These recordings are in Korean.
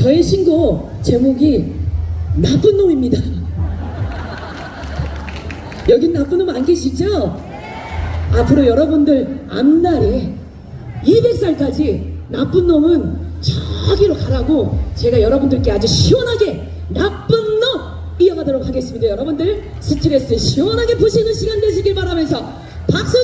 저의 신곡 제목이 나쁜 놈입니다. 여긴 나쁜 놈 안 계시죠? 앞으로 여러분들 앞날에 200살까지 나쁜 놈은 저기로 가라고 제가 여러분들께 아주 시원하게 나쁜 놈 이어가도록 하겠습니다. 여러분들 스트레스 시원하게 푸시는 시간 되시길 바라면서 박수!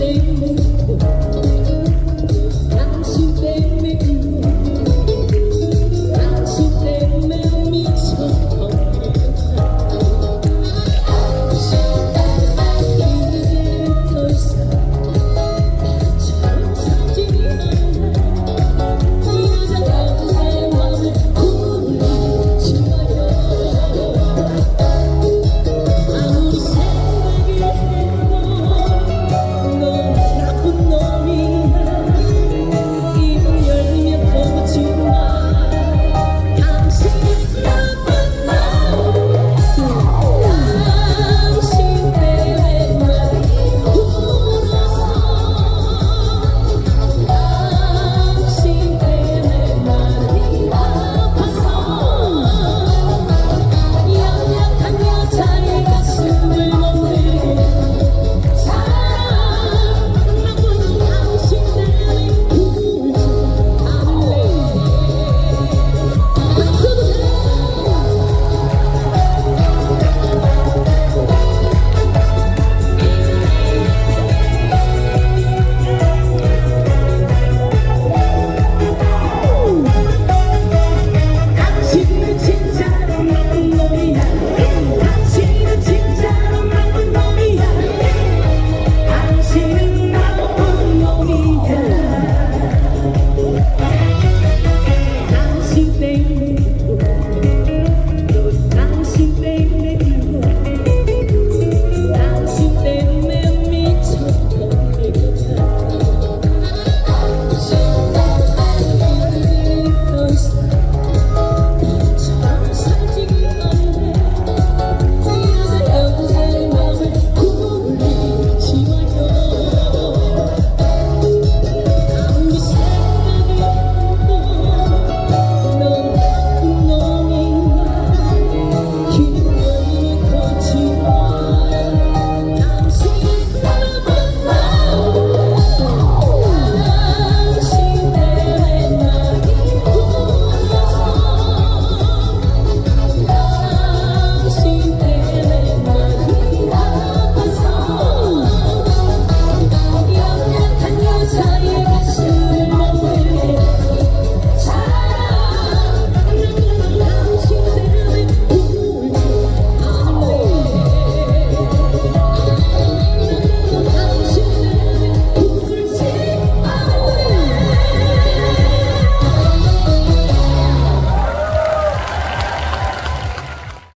You.